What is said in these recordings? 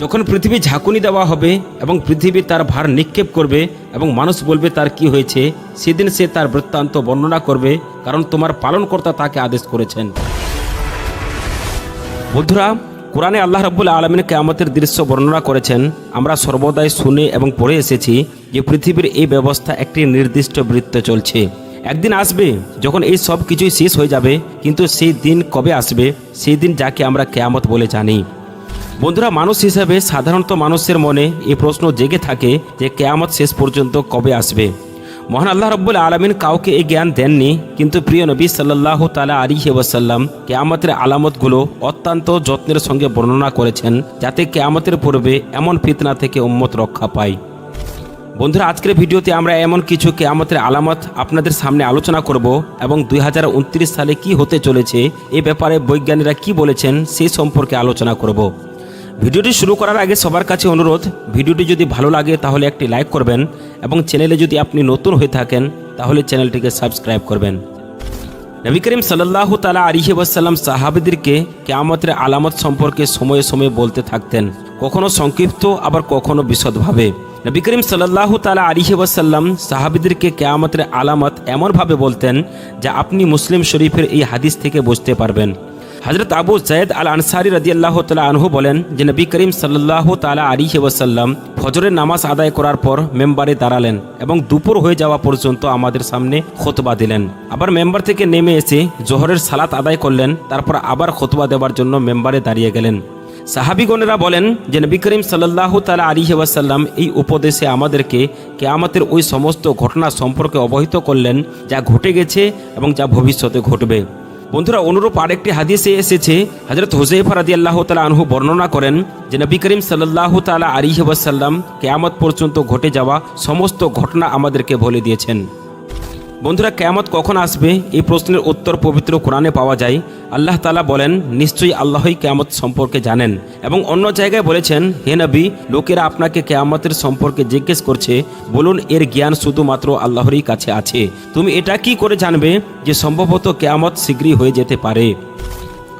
যখন পৃথিবী ঝাঁকুনি দেওয়া হবে এবং পৃথিবী তার ভার নিক্ষেপ করবে এবং মানুষ বলবে তার কি হয়েছে, সেদিন সে তার বৃত্তান্ত বর্ণনা করবে, কারণ তোমার পালনকর্তা তাকে আদেশ করেছেন। বন্ধুরা, কোরআনে আল্লাহ রাব্বুল আলমিন কেয়ামতের দৃশ্য বর্ণনা করেছেন। আমরা সর্বদাই শুনে এবং পড়ে এসেছি যে পৃথিবীর এই ব্যবস্থা একটি নির্দিষ্ট বৃত্ত চলছে। একদিন আসবে যখন এই সব কিছুই শেষ হয়ে যাবে, কিন্তু সেই দিন কবে আসবে, সেই দিন যাকে আমরা কেয়ামত বলে জানি। বন্ধুরা, মানুষ হিসাবে সাধারণত মানুষের মনে এই প্রশ্ন জেগে থাকে যে কেয়ামত শেষ পর্যন্ত কবে আসবে। মহান আল্লাহ রব্বুল আলমিন কাউকে এই জ্ঞান দেননি, কিন্তু প্রিয় নবী সাল্লাহ তালা আলী ওয়াসাল্লাম কেয়ামতের আলামতগুলো অত্যন্ত যত্নের সঙ্গে বর্ণনা করেছেন, যাতে কেয়ামতের পূর্বে এমন ফিতনা থেকে উম্মত রক্ষা পায়। বন্ধুরা, আজকের ভিডিওতে আমরা এমন কিছু কেয়ামতের আলামত আপনাদের সামনে আলোচনা করব এবং দুই হাজার উনত্রিশ সালে কি হতে চলেছে, এ ব্যাপারে বৈজ্ঞানিকরা কি বলেছেন সেই সম্পর্কে আলোচনা করব। ভিডিওটি শুরু করার আগে সবার কাছে অনুরোধ, ভিডিওটি যদি ভালো লাগে তাহলে একটি লাইক করবেন এবং চ্যানেলে যদি আপনি নতুন হয়ে থাকেন তাহলে চ্যানেলটিকে সাবস্ক্রাইব করবেন। নবী করিম সাল্লাহ তালা আলিহি ওয়াসাল্লাম সাহাবিদেরকে কেয়ামতের আলামত সম্পর্কে সময়ে সময়ে বলতে থাকতেন। কখনো সংক্ষিপ্ত, আবার কখনো বিশদভাবে। নবী করিম সাল্লাহ তালা আলিহি ওয়াসাল্লাম সাহাবিদেরকে কেয়ামতের আলামত এমনভাবে বলতেন যা আপনি মুসলিম শরীফের এই হাদিস থেকে বুঝতে পারবেন। হজরত আবু জয়েদ আল আনসারি রদিয়াল্লাহ তালা আনহু বলেন যে নবী করিম সাল্লাহ তালা আলিহি ওয়াসাল্লাম ফজরের নামাজ আদায় করার পর মেম্বারে দাঁড়ালেন এবং দুপুর হয়ে যাওয়া পর্যন্ত আমাদের সামনে খোতবা দিলেন। আবার মেম্বার থেকে নেমে এসে জোহরের সালাত আদায় করলেন, তারপর আবার খোতবা দেওয়ার জন্য মেম্বারে দাঁড়িয়ে গেলেন। সাহাবিগণেরা বলেন যে নবী করিম সাল্লাহ তালা আলিহি ওয়াসাল্লাম এই উপদেশে আমাদেরকে কেয়ামতের ওই সমস্ত ঘটনা সম্পর্কে অবহিত করলেন, যা ঘটে গেছে এবং যা ভবিষ্যতে ঘটবে। বন্ধুরা, অনুরূপ আরেকটি হাদিসে এসেছে হজরত হুসেফা রাদি আল্লাহ তালা আনহু বর্ণনা করেন যে নবী করিম সাল্লাহ তালা আলিহাসাল্লাম কেয়ামত পর্যন্ত ঘটে যাওয়া সমস্ত ঘটনা আমাদেরকে বলে দিয়েছেন। বন্ধুরা, কেয়ামত কখন আসবে? এই প্রশ্নের উত্তর পবিত্র কোরআনে পাওয়া যায়। আল্লাহ তালা বলেন, নিশ্চয়ই আল্লাহই কেয়ামত সম্পর্কে জানেন। এবং অন্য জায়গায় বলেছেন, হে নবী, লোকেরা আপনাকে কেয়ামতের সম্পর্কে জিজ্ঞেস করছে, বলুন, এর জ্ঞান শুধুমাত্র আল্লাহরই কাছে আছে। তুমি এটা কি করে জানবে যে সম্ভবত কেয়ামত শীঘ্রই হয়ে যেতে পারে?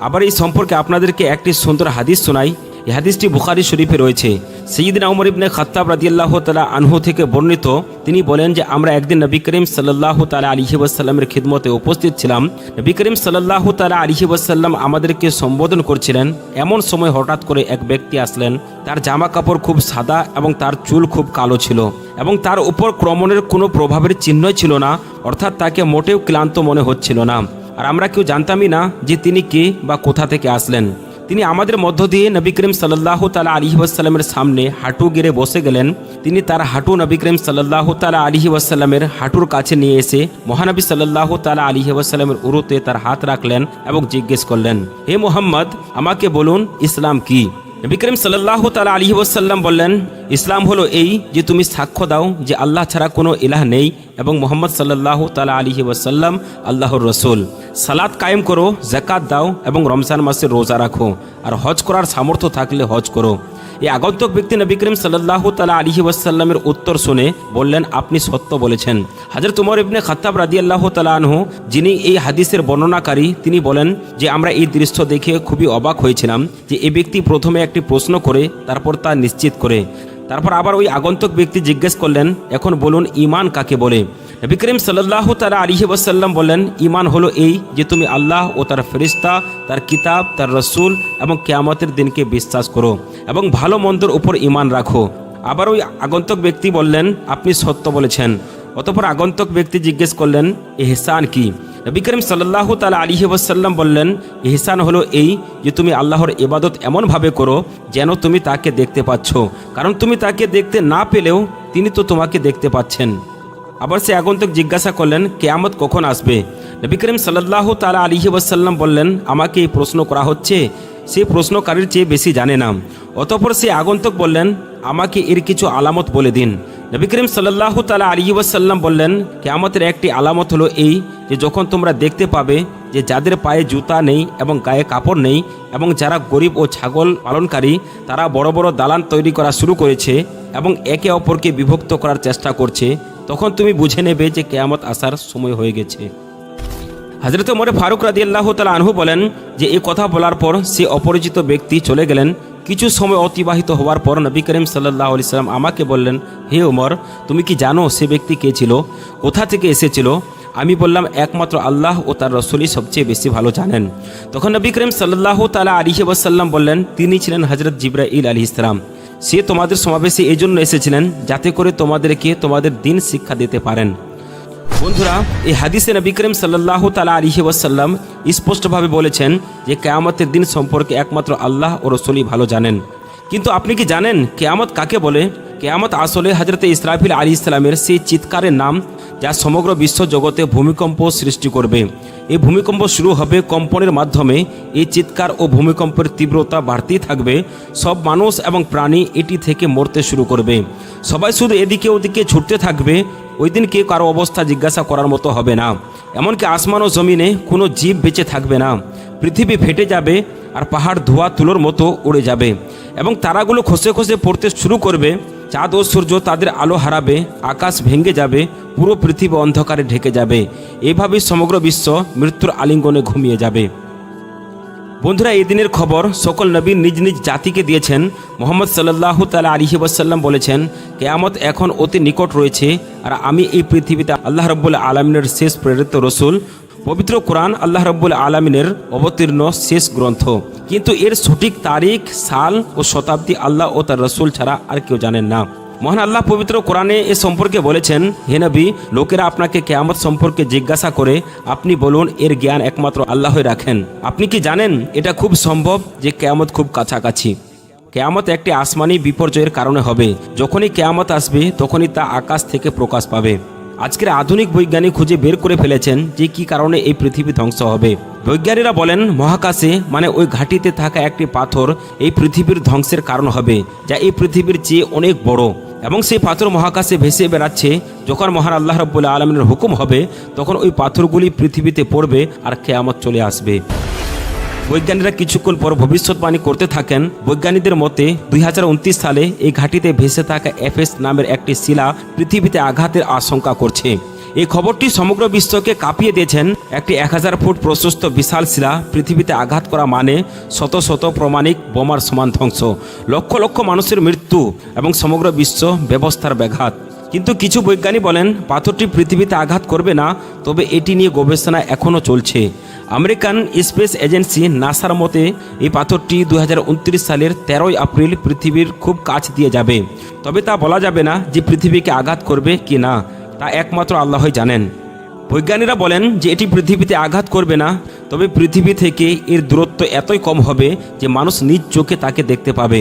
আবার এই সম্পর্কে আপনাদেরকে একটি সুন্দর হাদিস শোনাই। এই হাদিসটি বুখারি শরীফে রয়েছে। সঈদিন আউমর ইবনে খাত্তাব রাদিয়াল্লাহ তালা আনহু থেকে বর্ণিত, তিনি বলেন যে আমরা একদিন নবী করিম সাল্লাহ তালা আলিহি খিদমতে উপস্থিত ছিলাম। নবী করিম সাল্লাহ তালা আলিহি আমাদেরকে সম্বোধন করছিলেন। এমন সময় হঠাৎ করে এক ব্যক্তি আসলেন। তার জামা কাপড় খুব সাদা এবং তার চুল খুব কালো ছিল এবং তার উপর ক্রমণের কোনো প্রভাবের চিহ্নই ছিল না, অর্থাৎ তাকে মোটেও ক্লান্ত মনে হচ্ছিল না। আর আমরা কেউ জানতামই না যে তিনি কে বা কোথা থেকে আসলেন। তিনি আমাদের মধ্য দিয়ে নবী করিম সাল্লাহ তালা আলী ওয়াসাল্লামের সামনে হাঁটু গেড়ে বসে গেলেন। তিনি তার হাঁটু নবী করিম সাল্লাহ তালা আলী ওয়াসাল্লামের হাঁটুর কাছে নিয়ে এসে মহানবী সাল্লাহ তালা আলি ওয়াসাল্লামের উরুতে তার হাত রাখলেন এবং জিজ্ঞেস করলেন, হে মোহাম্মদ, আমাকে বলুন ইসলাম কি? নবী করিম সাল্লাহ তালা আলী ওসাল্লাম বললেন, ইসলাম হলো এই যে তুমি সাক্ষ্য দাও যে আল্লাহ ছাড়া কোনো ইলাহ নেই এবং মোহাম্মদ সাল্লাহ তালা আলী ওসাল্লাম আল্লাহর রসুল। সালাদ কায়েম করো জাকাত দাও এবং রমজান মাসে রোজা রাখো। আর হজ করার সামর্থ্য থাকলে হজ করো। এই আগন্তক ব্যক্তি নবী করিম সাল্লাহ তালা আলিহি ওয়াসাল্লামের উত্তর শুনে বললেন, আপনি সত্য বলেছেন। হাজরত উমর ইবনে খাত্তাব রাদি আল্লাহ তালা আনহু, যিনি এই হাদিসের বর্ণনাকারী, তিনি বলেন যে, আমরা এই দৃশ্য দেখে খুবই অবাক হয়েছিলাম যে এই ব্যক্তি প্রথমে একটি প্রশ্ন করে, তারপর তা নিশ্চিত করে। তারপর আবার ওই আগন্তক ব্যক্তি জিজ্ঞেস করলেন, এখন বলুন ইমান কাকে বলে? নবী করিম সাল্লাহ তালা আলিহি ওয়াসাল্লাম বলেন ইমান হলো এই যে তুমি আল্লাহ ও তার ফেরিস্তা তার কিতাব, তার রসুল এবং কেয়ামতের দিনকে বিশ্বাস করো এবং ভালো মন্দর উপর ইমান রাখো। আবার ওই আগন্তক ব্যক্তি বললেন, আপনি সত্য বলেছেন। অতপর আগন্তক ব্যক্তি জিজ্ঞেস করলেন, এহসান কি? নবী করিম সাল্লাহ তালা আলিহি ওয়াসাল্লাম বললেন ইহসান হলো এই যে তুমি আল্লাহর ইবাদত এমনভাবে করো যেন তুমি তাকে দেখতে পাচ্ছ। কারণ তুমি তাকে দেখতে না পেলেও তিনি তো তোমাকে দেখতে পাচ্ছেন। আবার সে আগন্তক জিজ্ঞাসা করলেন, কেয়ামত কখন আসবে? নবী করিম সাল্লাহ তালা আলিহি ওয়াসাল্লাম বললেন, আমাকে এই প্রশ্ন করা হচ্ছে, সে প্রশ্নকারীর চেয়ে বেশি জানে না। অতপর সে আগন্তক বললেন, আমাকে এর কিছু আলামত বলে দিন। নবী করিম সাল্লাহ তালা আলী ওয়াসাল্লাম বললেন, কেয়ামতের একটি আলামত হলো এই যে যখন তোমরা দেখতে পাবে যে যাদের পায়ে জুতা নেই এবং গায়ে কাপড় নেই এবং যারা গরিব ও ছাগল পালনকারী, তারা বড় বড় দালান তৈরি করা শুরু করেছে এবং একে অপরকে বিভক্ত করার চেষ্টা করছে। তখন তুমি বুঝে নেবে যে কেয়ামত আসার সময় হয়ে গেছে। হজরত মোরে ফারুক রাদি আল্লাহ তালা আনহু বলেন যে এই কথা বলার পর সে অপরিচিত ব্যক্তি চলে গেলেন। কিছু সময় অতিবাহিত হওয়ার পর নবী করিম সাল্লাহ আলি সাল্লাম আমাকে বললেন, হে ওমর, তুমি কি জানো সে ব্যক্তি কে ছিল? কোথা থেকে এসেছিল? আমি বললাম, একমাত্র আল্লাহ ও তার রসুলই সবচেয়ে বেশি ভালো জানেন। তখন নবী করিম সাল্লাহ তালা আলিহি ওয়াসাল্লাম বললেন, তিনি ছিলেন হজরত জিব্রাইল আলী ইসলাম সে তোমাদের সমাবেশে এই জন্য এসেছিলেন যাতে করে তোমাদেরকে তোমাদের দিন শিক্ষা দিতে পারেন। বন্ধুরা, এই হাদিসে নবী করিম সাল্লাহ তালা আলিহি ওয়াসাল্লাম স্পষ্টভাবে বলেছেন যে কেয়ামতের দিন সম্পর্কে একমাত্র আল্লাহ ও রসুলই ভালো জানেন। কিন্তু আপনি কি জানেন কেয়ামত কাকে বলে? কেয়ামত আসলে হজরত ইসরাফিল আলী ইসলামের সেই চিৎকারের নাম যা সমগ্র বিশ্ব জগতে ভূমিকম্প সৃষ্টি করবে। এই ভূমিকম্প শুরু হবে কম্পনের মাধ্যমে। এই চিৎকার ও ভূমিকম্পের তীব্রতা বাড়তেই থাকবে। সব মানুষ এবং প্রাণী এটি থেকে মরতে শুরু করবে। সবাই শুধু এদিকে ওদিকে ছুটতে থাকবে। ওই দিন কেউ কারও অবস্থা জিজ্ঞাসা করার মতো হবে না। এমনকি আসমান ও জমিনে কোনো জীব বেঁচে থাকবে না। পৃথিবী ফেটে যাবে আর পাহাড় ধোয়া তুলোর মতো উড়ে যাবে। এবং তারাগুলো খসে খসে পড়তে শুরু করবে। চাঁদ ও সূর্য তাদের আলো হারাবে, আকাশ ভেঙে যাবে, পুরো পৃথিবী অন্ধকারে ঢেকে যাবে। এভাবেই সমগ্র বিশ্ব মৃত্যুর আলিঙ্গনে ঘুমিয়ে যাবে। বন্ধুরা, এই দিনের খবর সকল নবী নিজ নিজ জাতিকে দিয়েছেন। মোহাম্মদ সাল্লাহ তালা আলিহি ওয়াসাল্লাম বলেছেন, কেয়ামত এখন অতি নিকট রয়েছে, আর আমি এই পৃথিবীতে আল্লাহ রব্বুল আলমিনের শেষ প্রেরিত রসুল পবিত্র কোরআন আল্লাহ রব্বুল আলমিনের অবতীর্ণ শেষ গ্রন্থ। কিন্তু এর সঠিক তারিখ, সাল ও শতাব্দী আল্লাহ ও তার রসুল ছাড়া আর কেউ জানেন না। মহান আল্লাহ পবিত্র কোরআনে এ সম্পর্কে বলেছেন, হে নবী, লোকেরা আপনাকে কেয়ামত সম্পর্কে জিজ্ঞাসা করে আপনি বলুন, এর জ্ঞান একমাত্র আল্লাহই রাখেন। আপনি কি জানেন, এটা খুব সম্ভব যে কেয়ামত খুব কাছাকাছি। কেয়ামত একটি আসমানি বিপর্যয়ের কারণে হবে। যখনই কেয়ামত আসবে, তখনই তা আকাশ থেকে প্রকাশ পাবে। আজকের আধুনিক বৈজ্ঞানিক খুঁজে বের করে ফেলেছেন যে কি কারণে এই পৃথিবী ধ্বংস হবে। বৈজ্ঞানীরা বলেন, মহাকাশে মানে ওই ঘাটিতে থাকা একটি পাথর এই পৃথিবীর ধ্বংসের কারণ হবে, যা এই পৃথিবীর চেয়ে অনেক বড়। এবং সেই পাথর মহাকাশে ভেসে বেড়াচ্ছে, যখন মহান আল্লাহ রব্বুল্লা আলমিনের হুকুম হবে, তখন ওই পাথরগুলি পৃথিবীতে পড়বে আর কেয়ামত চলে আসবে। বৈজ্ঞানিকরা কিছুক্ষণ পর ভবিষ্যৎবাণী করতে থাকেন। বৈজ্ঞানিকদের মতে, দুই হাজার উনত্রিশ সালে এই ঘাটিতে ভেসে থাকা এফএস নামের একটি শিলা পৃথিবীতে আঘাতের আশঙ্কা করছে। এই খবরটি সমগ্র বিশ্বকে কাঁপিয়ে দিয়েছেন। একটি এক হাজার ফুট প্রশস্ত বিশাল শিলা পৃথিবীতে আঘাত করা মানে শত শত প্রমাণিক বোমার সমান ধ্বংস। লক্ষ লক্ষ মানুষের মৃত্যু এবং সমগ্র বিশ্ব ব্যবস্থার ব্যাঘাত। কিন্তু কিছু বৈজ্ঞানিক বলেন পাথরটি পৃথিবীতে আঘাত করবে না, তবে এটি নিয়ে গবেষণা এখনও চলছে। আমেরিকান স্পেস এজেন্সি নাসার মতে, এই পাথরটি দু হাজার উনত্রিশ সালের তেরোই এপ্রিল পৃথিবীর খুব কাছ দিয়ে যাবে। তবে তা বলা যাবে না যে পৃথিবীকে আঘাত করবে কি না, তা একমাত্র আল্লাহই জানেন। বৈজ্ঞানিকরা বলেন যে এটি পৃথিবীতে আঘাত করবে না, তবে পৃথিবী থেকে এর দূরত্ব এতই কম হবে যে মানুষ নিজ চোখে তাকে দেখতে পাবে।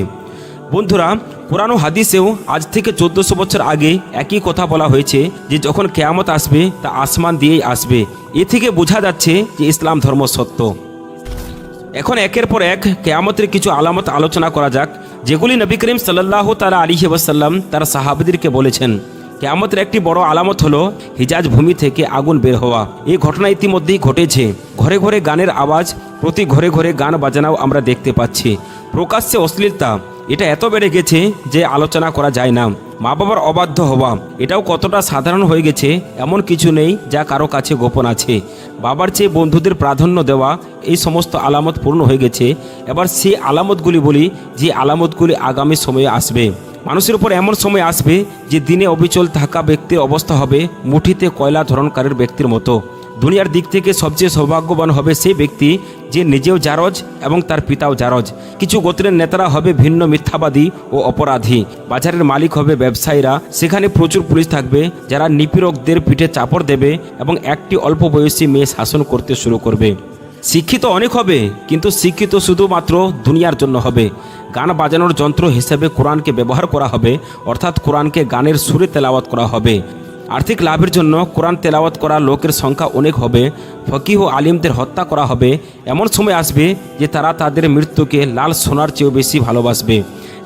বন্ধুরা, কোরআন হাদিসেও আজ থেকে চোদ্দশো বছর আগে একই কথা বলা হয়েছে যে যখন কেয়ামত আসবে, তা আসমান দিয়েই আসবে। এ থেকে বোঝা যাচ্ছে যে ইসলাম ধর্ম সত্য। এখন একের পর এক কেয়ামতের কিছু আলামত আলোচনা করা যাক, যেগুলি নবী করিম সাল্লাহ তালা আলিহি ওয়াসাল্লাম তার সাহাবিদেরকে বলেছেন। কেয়ামতের একটি বড় আলামত হলো হিজাজ ভূমি থেকে আগুন বের হওয়া। এই ঘটনা ইতিমধ্যেই ঘটেছে। ঘরে ঘরে গানের আওয়াজ, প্রতি ঘরে ঘরে গান বাজানাও আমরা দেখতে পাচ্ছি। প্রকাশ্যে অশ্লীলতা এটা এত বেড়ে গেছে যে আলোচনা করা যায় না। মা বাবার অবাধ্য হওয়া। এটাও কতটা সাধারণ হয়ে গেছে, এমন কিছু নেই যা কারও কাছে গোপন আছে। বাবার চেয়ে বন্ধুদের প্রাধান্য দেওয়া এই সমস্ত আলামত পূর্ণ হয়ে গেছে। এবার সেই আলামতগুলি বলি যে আলামতগুলি আগামী সময়ে আসবে। মানুষের উপর এমন সময় আসবে যে দিনে অবিচল থাকা ব্যক্তির অবস্থা হবে মুঠিতে কয়লা ধরনকারের ব্যক্তির মতো। দুনিয়ার দিক থেকে সবচেয়ে সৌভাগ্যবান হবে সেই ব্যক্তি যে নিজেও জারজ এবং তার পিতাও জারজ। কিছু গোত্রের নেতারা হবে ভিন্ন মিথ্যাবাদী ও অপরাধী। বাজারের মালিক হবে ব্যবসায়ীরা। সেখানে প্রচুর পুলিশ থাকবে, যারা নিপীড়কদের পিঠে চাপড় দেবে এবং একটি অল্প বয়সী মেয়ে শাসন করতে শুরু করবে। শিক্ষিত অনেক হবে, কিন্তু শিক্ষিত শুধুমাত্র দুনিয়ার জন্য হবে। গান বাজানোর যন্ত্র হিসেবে কোরআনকে ব্যবহার করা হবে, অর্থাৎ কোরআনকে গানের সুরে তেলাওয়াত করা হবে। আর্থিক লাভের জন্য কোরআন তেলাওয়াত করা লোকের সংখ্যা অনেক হবে, ফকিহ আলিমদের হত্যা করা হবে, এমন সময় আসবে যে তারা তাদের মৃত্যুকে লাল সোনার চেয়েও বেশি ভালোবাসবে।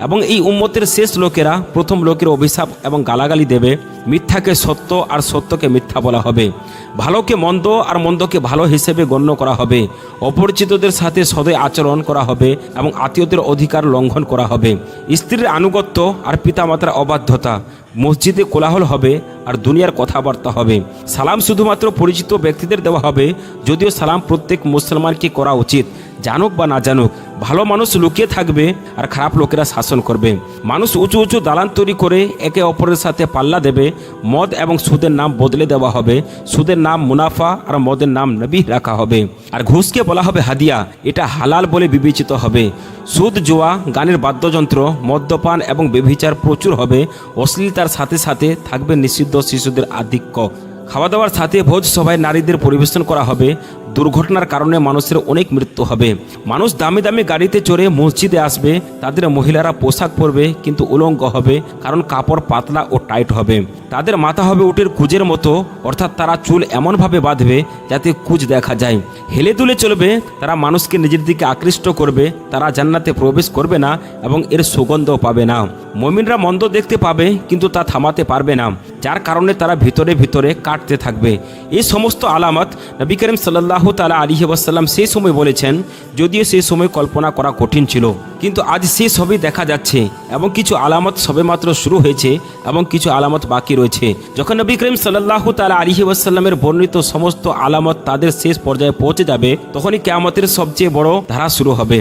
এবং এই উম্মতের শেষ লোকেরা প্রথম লোকের অভিশাপ এবং গালাগালি দেবে, মিথ্যাকে সত্য আর সত্যকে মিথ্যা বলা হবে। ভালোকে মন্দ আর মন্দকে ভালো হিসেবে গণ্য করা হবে। অপরিচিতদের সাথে সদয় আচরণ করা হবে এবং আত্মীয়দের অধিকার লঙ্ঘন করা হবে। স্ত্রীর আনুগত্য আর পিতামাতার অবাধ্যতা মসজিদে কোলাহল হবে আর দুনিয়ার কথাবার্তা হবে। সালাম শুধুমাত্র পরিচিত ব্যক্তিদের দেওয়া হবে, যদিও সালাম প্রত্যেক মুসলমানকে করা উচিত। জানুক বা না জানুক, ভালো মানুষ লুকিয়ে থাকবে আর খারাপ লোকেরা শাসন করবে। মানুষ উঁচু উঁচু দালান তৈরি করে একে অপরের সাথে পাল্লা দেবে। মদ এবং সুদের নাম বদলে দেওয়া হবে। সুদের নাম মুনাফা আর মদের নাম নবী রাখা হবে। আর ঘুষকে বলা হবে হাদিয়া, এটা হালাল বলে বিবেচিত হবে। সুদ, জোয়া, গানের বাদ্যযন্ত্র, মদ্যপান এবং বেভিচার প্রচুর হবে। অশ্লীলতার সাথে সাথে থাকবে নিষিদ্ধ শিশুদের আধিক্য। খাওয়া দাওয়ার সাথে ভোজ সভায় নারীদের পরিবেশন করা হবে। দুর্ঘটনার কারণে মানুষের অনেক মৃত্যু হবে। মানুষ দামি দামি গাড়িতে চড়ে মসজিদে আসবে, তাদের মহিলারা পোশাক পরবে, কিন্তু উলঙ্গ হবে, কারণ কাপড় পাতলা ও টাইট হবে। তাদের মাথা হবে উটের কুজের মতো, অর্থাৎ তারা চুল এমনভাবে বাঁধবে যাতে কুজ দেখা যায়। হেলে দুলে চলবে, তারা মানুষকে নিজের দিকে আকৃষ্ট করবে, তারা জান্নাতে প্রবেশ করবে না এবং এর সুগন্ধও পাবে না। মমিনরা মন্দ দেখতে পাবে, কিন্তু তা থামাতে পারবে না। যার কারণে তারা ভিতরে ভিতরে কাটতে থাকবে। এই সমস্ত আলামত নবী করিম সাল্লাহ তালা আলী হেবাসাল্লাম সেই সময় বলেছেন, যদিও সেই সময় কল্পনা করা কঠিন ছিল, কিন্তু আজ সে সবই দেখা যাচ্ছে এবং কিছু আলামত সবেমাত্র শুরু হয়েছে এবং কিছু আলামত বাকি রয়েছে। যখন নবী করিম সাল্লাহ তালা আলী হেবাসাল্লামের বর্ণিত সমস্ত আলামত তাদের শেষ পর্যায়ে পৌঁছে যাবে, তখনই কেয়ামতের সবচেয়ে বড় ধারা শুরু হবে।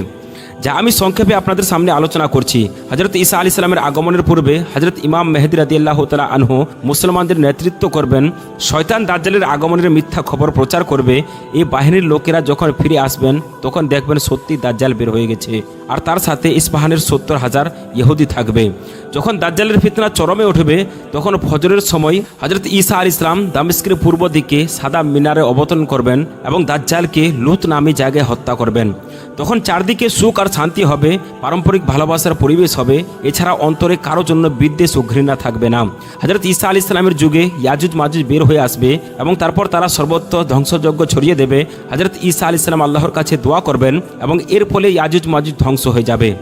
যা আমি সংক্ষেপে আপনাদের সামনে আলোচনা করছি। হজরত ইসা আলী সালামের আগমনের পূর্বে হজরত ইমাম মেহেদি আদি আল্লাহ তালা আনহু মুসলমানদের নেতৃত্ব করবেন। শয়তান দাজ্জালের আগমনের মিথ্যা খবর প্রচার করবে। এই বাহিনীর লোকেরা যখন ফিরে আসবেন, তখন দেখবেন সত্যি দাজ্জাল বের হয়ে গেছে। আর তার সাথে ইস্পাহানের সত্তর হাজার ইহুদি থাকবে। যখন দাজ্জালের ফিতনা চরমে উঠবে, তখন ফজরের সময় হজরত ঈসা আল ইসলাম দামেস্কের পূর্ব দিকে সাদা মিনারে অবতরণ করবেন এবং দাজ্জালকে লুত নামে জায়গায় হত্যা করবেন। তখন চারদিকে সুখ আর শান্তি হবে, পারম্পরিক ভালোবাসার পরিবেশ হবে, এছাড়া অন্তরে কারও জন্য বিদ্বেষ ও ঘৃণা থাকবে না। হজরত ঈসা আল ইসলামের যুগে ইয়াজুজ মাজুজ বের হয়ে আসবে এবং তারপর তারা সর্বত্র ধ্বংসযজ্ঞ ছড়িয়ে দেবে। হজরত ঈসা আল ইসলাম আল্লাহর কাছে দোয়া করবেন এবং এর ফলে ইয়াজুজ মাজুজ ধ্বংস হয়ে যাবে।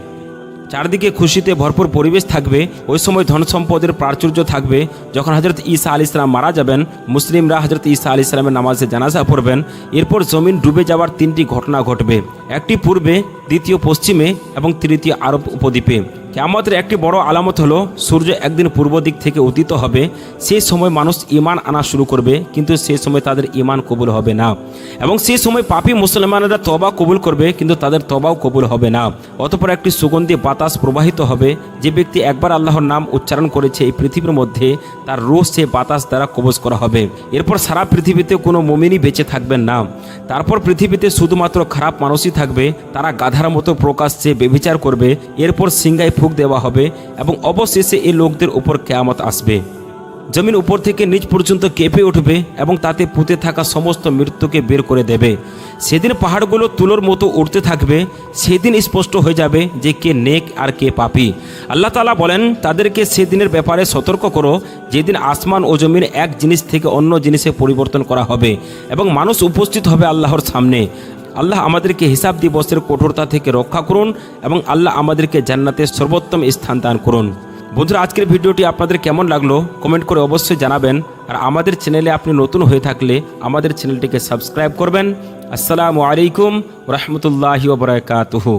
চারদিকে খুশিতে ভরপুর পরিবেশ থাকবে। ওই সময় ধন সম্পদের প্রাচুর্য থাকবে। যখন হজরত ঈসা আল ইসলাম মারা যাবেন, মুসলিমরা হজরত ঈসা আল ইসলামের নামাজে জানাজা পড়বেন। এরপর জমিন ডুবে যাওয়ার তিনটি ঘটনা ঘটবে। একটি পূর্বে, দ্বিতীয় পশ্চিমে এবং তৃতীয় আরব উপদ্বীপে। কেয়ামতের একটি বড় আলামত হলো, সূর্য একদিন পূর্ব দিক থেকে উদিত হবে। সেই সময় মানুষ ইমান আনা শুরু করবে, কিন্তু সেই সময় তাদের ইমান কবুল হবে না। এবং সেই সময় পাপী মুসলমানেরা তবা কবুল করবে, কিন্তু তাদের তবাও কবুল হবে না। অতপর একটি সুগন্ধি বাতাস প্রবাহিত হবে, যে ব্যক্তি একবার আল্লাহর নাম উচ্চারণ করেছে এই পৃথিবীর মধ্যে, তার রোজ সে বাতাস দ্বারা কবজ করা হবে। এরপর সারা পৃথিবীতে কোনো মমিনই বেঁচে থাকবেন না। তারপর পৃথিবীতে শুধুমাত্র খারাপ মানুষই থাকবে, তারা গাধার মতো প্রকাশ প্রকাশ্যে বেবিচার করবে। এরপর সিংগায় ফুক দেওয়া হবে এবং অবশেষে এই লোকদের উপর কেয়ামত আসবে। জমিন উপর থেকে নিচ পর্যন্ত কেঁপে উঠবে এবং তাতে পুঁতে থাকা সমস্ত মৃত্যুকে বের করে দেবে। সেদিন পাহাড়গুলো তুলোর মতো উঠতে থাকবে, সেদিন স্পষ্ট হয়ে যাবে যে কে নেক আর কে পাপি। আল্লাহ তালা বলেন, তাদেরকে সেদিনের ব্যাপারে সতর্ক করো, যেদিন আসমান ও জমিন এক জিনিস থেকে অন্য জিনিসে পরিবর্তন করা হবে এবং মানুষ উপস্থিত হবে আল্লাহর সামনে। আল্লাহ আমাদেরকে হিসাব দিবসের কঠোরতা থেকে রক্ষা করুন এবং আল্লাহ আমাদেরকে জান্নাতের সর্বোত্তম স্থান দান করুন। বন্ধুরা, আজকের ভিডিওটি আপনাদের কেমন লাগল কমেন্ট করে অবশ্যই জানাবেন। আর আমাদের চ্যানেলে আপনি নতুন হয়ে থাকলে আমাদের চ্যানেলটিকে সাবস্ক্রাইব করবেন। আসসালামু আলাইকুম রহমতুল্লাহি ওবরাকাতুহু